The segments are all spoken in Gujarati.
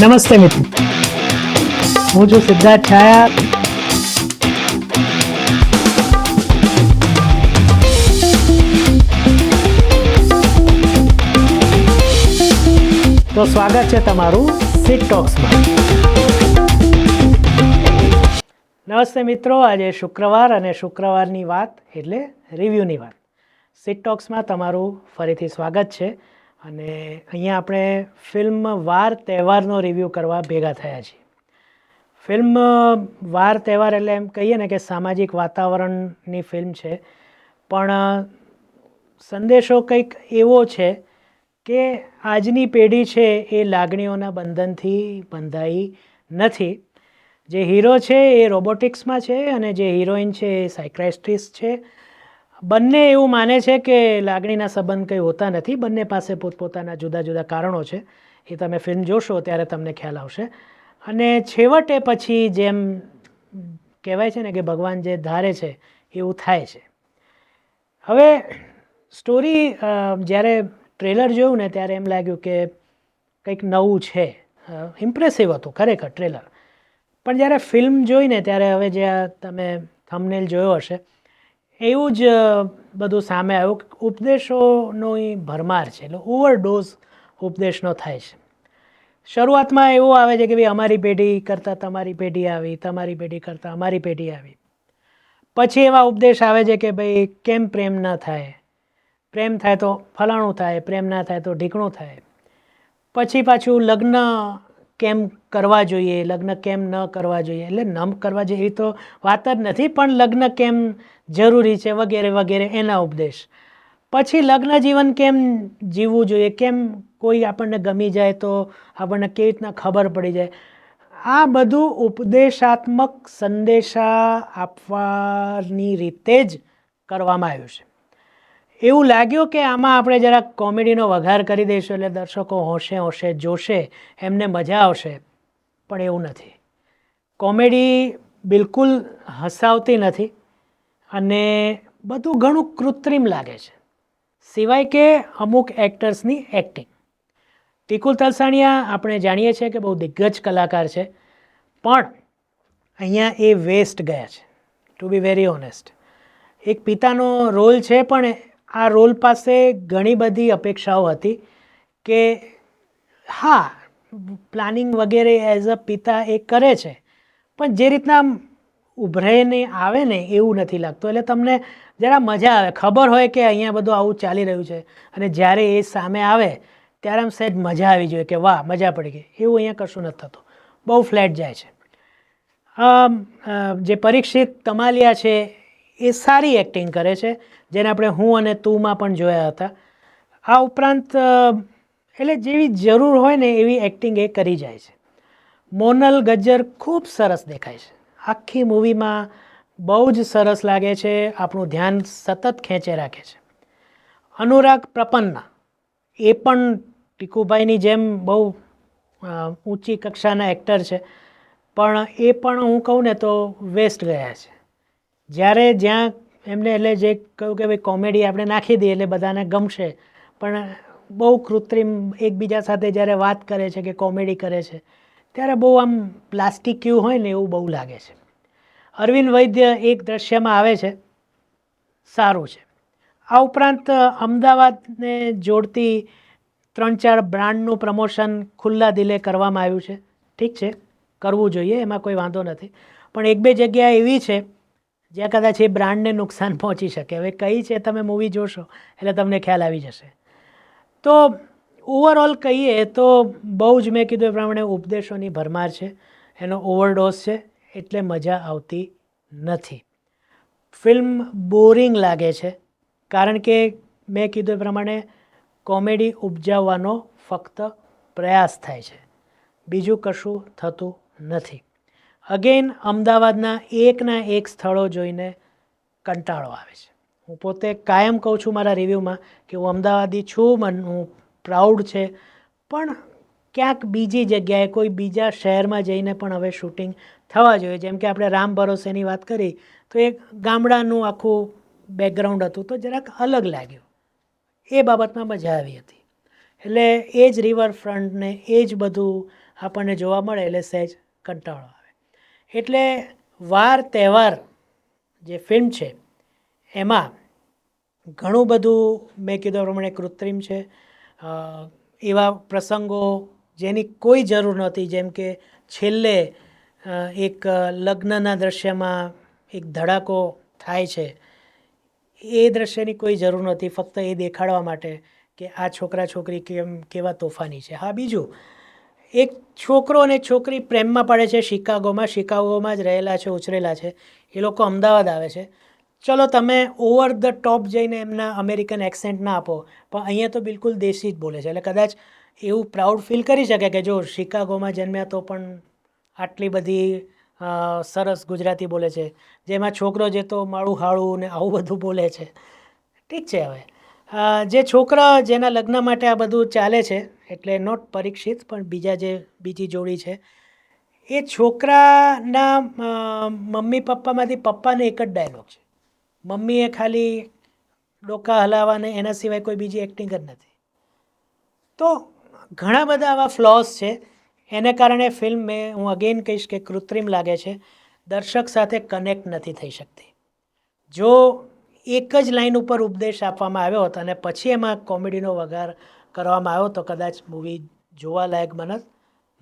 નમસ્તે મિત્રો. હું છું સિદ્ધાર્થ છાયા. તો સ્વાગત છે તમારું સિટ ટોક્સમાં નમસ્તે મિત્રો, આજે શુક્રવાર અને શુક્રવારની વાત એટલે રિવ્યૂની વાત. સિટ ટોક્સમાં તમારું ફરીથી સ્વાગત છે. અને અહીંયા આપણે ફિલ્મ વાર તહેવારનો રિવ્યૂ કરવા ભેગા થયા છીએ. ફિલ્મ વાર તહેવાર એટલે એમ કહીએ ને કે સામાજિક વાતાવરણની ફિલ્મ છે. પણ સંદેશો કંઈક એવો છે કે આજની પેઢી છે એ લાગણીઓના બંધનથી બંધાઈ નથી. જે હીરો છે એ રોબોટિક્સમાં છે અને જે હિરોઈન છે એ સાયક્રાઇસ્ટ્રિસ્ટ છે. બંને એવું માને છે કે લાગણીના સંબંધ કંઈ હોતા નથી. બંને પાસે પોતપોતાના જુદા જુદા કારણો છે. એ તમે ફિલ્મ જોશો ત્યારે તમને ખ્યાલ આવશે. અને છેવટે પછી જેમ કહેવાય છે ને કે ભગવાન જે ધારે છે, એવું થાય છે. હવે સ્ટોરી જ્યારે ટ્રેલર જોયું ને ત્યારે એમ લાગ્યું કે કંઈક નવું છે. ઇમ્પ્રેસિવ હતું, ખરેખર ટ્રેલર પણ જ્યારે ફિલ્મ જોઈને, ત્યારે હવે જે તમે થમનેલ જોયો હશે એવું જ બધું સામે આવ્યું ઉપદેશોનો ભરમાર છે, એટલે ઓવરડોઝ ઉપદેશનો થાય છે. શરૂઆતમાં એવું આવે છે કે ભાઈ અમારી પેઢી કરતાં તમારી પેઢી આવી, તમારી પેઢી કરતાં અમારી પેઢી આવી. પછી એવા ઉપદેશ આવે છે કે ભાઈ કેમ પ્રેમ ન થાય? પ્રેમ થાય તો ફલાણું થાય, પ્રેમ ના થાય તો ઢીકણું થાય. પછી પાછું લગ્ન કેમ કરવા જોઈએ, લગ્ન કેમ ન કરવા જોઈએ? એટલે ન કરવા જોઈએ એવી તો વાત જ નથી, પણ લગ્ન કેમ જરૂરી છે વગેરે વગેરે એના ઉપદેશ. પછી લગ્ન જીવન કેમ જીવવું જોઈએ? કેમ કોઈ આપણને ગમી જાય તો આપણને કેવી રીતના ખબર પડી જાય? આ બધું ઉપદેશાત્મક સંદેશા આપવાની રીતે જ કરવામાં આવ્યું છે. એવું લાગ્યું કે આમાં આપણે જરાક કોમેડીનો વઘાર કરી દઈશું એટલે દર્શકો હોશે હોશે જોશે, એમને મજા આવશે. પણ એવું નથી. કોમેડી બિલકુલ હસાવતી નથી અને બધું ઘણું કૃત્રિમ લાગે છે. સિવાય કે અમુક એક્ટર્સની એક્ટિંગ ટીકુલ તલસાણિયા આપણે જાણીએ છીએ કે બહુ દિગ્ગજ કલાકાર છે, પણ અહીંયા એ વેસ્ટ ગયા છે ટુ બી વેરી ઓનેસ્ટ એક પિતાનો રોલ છે પણ આ રોલ પાસે ઘણી બધી અપેક્ષાઓ હતી કે હા, પ્લાનિંગ વગેરે એઝ અ પિતા એ કરે છે, પણ જે રીતના આમ ઉભરાઈને આવે ને એવું નથી લાગતું. એટલે તમને જરા મજા આવે. ખબર હોય કે અહીંયા બધું આવું ચાલી રહ્યું છે અને જ્યારે એ સામે આવે, ત્યારે આમ સહેજ મજા આવી જોઈએ કે વાહ, મજા પડી ગઈ. એવું અહીંયા કશું નથી થતું. બહુ ફ્લેટ જાય છે. જે પરીક્ષિત તમાલિયા છે, એ સારી એક્ટિંગ કરે છે. જેને આપણે હું અને તુંમાં પણ જોયા હતા. આ ઉપરાંત એટલે જેવી જરૂર હોય ને એવી એક્ટિંગ એ કરી જાય છે. મોનલ ગજ્જર ખૂબ સરસ દેખાય છે. આખી મૂવીમાં બહુ જ સરસ લાગે છે, આપણું ધ્યાન સતત ખેંચે રાખે છે. અનુરાગ પ્રપન્ના, એ પણ ટીકુભાઈની જેમ બહુ ઊંચી કક્ષાના એક્ટર છે. પણ એ પણ હું કહું ને તો વેસ્ટ ગયા છે. જ્યારે જ્યાં એમને એટલે જે કહ્યું કે ભાઈ કોમેડી આપણે નાખી દઈએ એટલે બધાને ગમશે. પણ બહુ કૃત્રિમ એકબીજા સાથે જ્યારે વાત કરે છે કે કોમેડી કરે છે, ત્યારે બહુ આમ પ્લાસ્ટિક ક્યુ હોય ને એવું બહુ લાગે છે. અરવિંદ વૈદ્ય એક દ્રશ્યમાં આવે છે, સારું છે. આ ઉપરાંત અમદાવાદને જોડતી ત્રણ ચાર બ્રાન્ડનું પ્રમોશન ખુલ્લા દિલે કરવામાં આવ્યું છે. ઠીક છે, કરવું જોઈએ, એમાં કોઈ વાંધો નથી. પણ એક બે જગ્યા એવી છે જ્યાં કદાચ એ બ્રાન્ડને નુકસાન પહોંચી શકે. હવે કઈ છે તમે મૂવી જોશો, એટલે તમને ખ્યાલ આવી જશે. તો ઓવરઓલ કહીએ તો બહુ જ મેં કીધું એ પ્રમાણે ઉપદેશોની ભરમાર છે. એનો ઓવરડોઝ છે, એટલે મજા આવતી નથી. ફિલ્મ બોરિંગ લાગે છે, કારણ કે મેં કીધું એ પ્રમાણે કોમેડી ઉપજાવવાનો ફક્ત પ્રયાસ થાય છે. બીજું કશું થતું નથી. અગેન અમદાવાદના એકના એક સ્થળો જોઈને કંટાળો આવે છે. હું પોતે કાયમ કહું છું મારા રિવ્યૂમાં કે હું અમદાવાદી છું, મન હું પ્રાઉડ છે. પણ ક્યાંક બીજી જગ્યાએ, કોઈ બીજા શહેરમાં જઈને પણ હવે શૂટિંગ થવા જોઈએ. જેમ કે આપણે રામ ભરોસેની વાત કરી, તો એક ગામડાનું આખું બેકગ્રાઉન્ડ હતું, તો જરાક અલગ લાગ્યું. એ બાબતમાં મજા આવી હતી. એટલે એ જ રિવરફ્રન્ટને એ જ બધું આપણને જોવા મળે, એટલે સહેજ કંટાળો એટલે વાર તહેવાર જે ફિલ્મ છે, એમાં ઘણું બધું મેં કીધું પ્રમાણે કૃત્રિમ છે. એવા પ્રસંગો જેની કોઈ જરૂર નહોતી, જેમ કે છેલ્લે એક લગ્નના દ્રશ્યમાં એક ધડાકો થાય છે. એ દ્રશ્યની કોઈ જરૂર નહોતી, ફક્ત એ દેખાડવા માટે કે આ છોકરા છોકરી કેમ, કેવા તોફાની છે. હા, બીજું એક છોકરો અને છોકરી પ્રેમમાં પડે છે, શિકાગોમાં. શિકાગોમાં જ રહેલા છે, ઉછરેલા છે. એ લોકો અમદાવાદ આવે છે. ચલો તમે ઓવર ધ ટોપ જઈને એમના અમેરિકન એક્સેન્ટ ના આપો. પણ અહીંયા તો બિલકુલ દેશી જ બોલે છે. એટલે કદાચ એવું પ્રાઉડ ફીલ કરી શકે કે જો શિકાગોમાં જન્મ્યા તો પણ આટલી બધી સરસ ગુજરાતી બોલે છે. જેમાં છોકરો જે તો માળું હાળું ને આવું બધું બોલે છે. ઠીક છે હવે. જે છોકરા જેના લગ્ન માટે આ બધું ચાલે છે, એટલે નોટ પરીક્ષિત, પણ બીજા જે, બીજી જોડી છે, એ છોકરાના મમ્મી પપ્પામાંથી પપ્પાને એક જ ડાયલોગ છે. મમ્મીએ ખાલી ડોકા હલાવવાને, એના સિવાય કોઈ બીજી એક્ટિંગ જ નથી. તો ઘણા બધા આવા ફ્લોઝ છે. એને કારણે ફિલ્મ મેં, હું અગેન કહીશ કે કૃત્રિમ લાગે છે. દર્શક સાથે કનેક્ટ નથી થઈ શકતી. જો એક જ લાઈન ઉપર ઉપદેશ આપવામાં આવ્યો હતો અને પછી એમાં કોમેડીનો વઘાર કરવામાં આવ્યો તો કદાચ મૂવી જોવાલાયક મને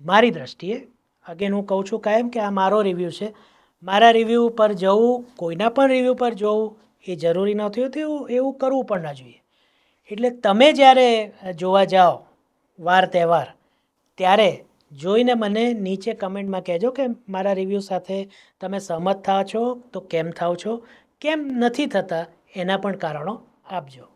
મારી દ્રષ્ટિએ, અગેન હું કહું છું કાયમ કે આ મારો રિવ્યૂ છે. મારા રિવ્યૂ પર જવું, કોઈના પણ રિવ્યૂ પર જવું, એ જરૂરી નથી હોતું એવું એવું કરવું પણ ના જોઈએ. એટલે તમે જ્યારે જોવા જાઓ, વાર તહેવાર, ત્યારે જોઈને મને નીચે કમેન્ટમાં કહેજો કે મારા રિવ્યૂ સાથે તમે સહમત થાવ છો તો કેમ થાવ છો? કેમ નથી થતા એના પણ કારણો આપજો.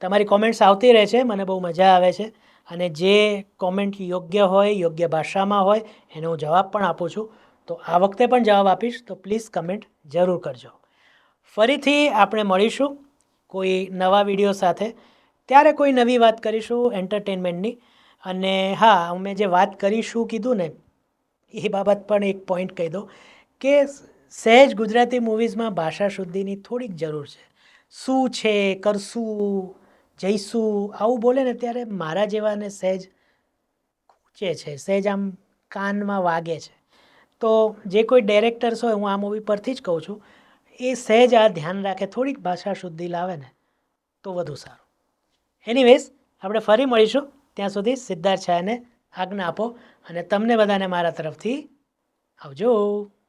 તમારી કોમેન્ટ્સ આવતી રહે છે, મને બહુ મજા આવે છે. અને જે કોમેન્ટ યોગ્ય હોય, યોગ્ય ભાષામાં હોય, એનો હું જવાબ પણ આપું છું. તો આ વખતે પણ જવાબ આપીશ, તો પ્લીઝ કમેન્ટ જરૂર કરજો. ફરીથી આપણે મળીશું કોઈ નવા વીડિયો સાથે. ત્યારે કોઈ નવી વાત કરીશું એન્ટરટેનમેન્ટની અને હા અમે જે વાત કરીશું કીધું ને, એ બાબત પણ એક પોઈન્ટ કહી દો કે સહેજ ગુજરાતી મૂવીઝમાં ભાષા શુદ્ધિની થોડીક જરૂર છે. શું છે, કરશું, જઈશું, આવું બોલે ને ત્યારે મારા જેવાને સહેજ ખૂંચે છે, સહેજ આમ કાનમાં વાગે છે. તો જે કોઈ ડાયરેક્ટર્સ હોય, હું આ મૂવી પરથી જ કહું છું, એ સહેજ આ ધ્યાન રાખે, થોડીક ભાષા શુદ્ધિ લાવે ને, તો વધુ સારું. એનીવેઝ આપણે ફરી મળીશું. ત્યાં સુધી સિદ્ધાર્થ છાયાને આજ્ઞા આપો અને તમને બધાને મારા તરફથી આવજો.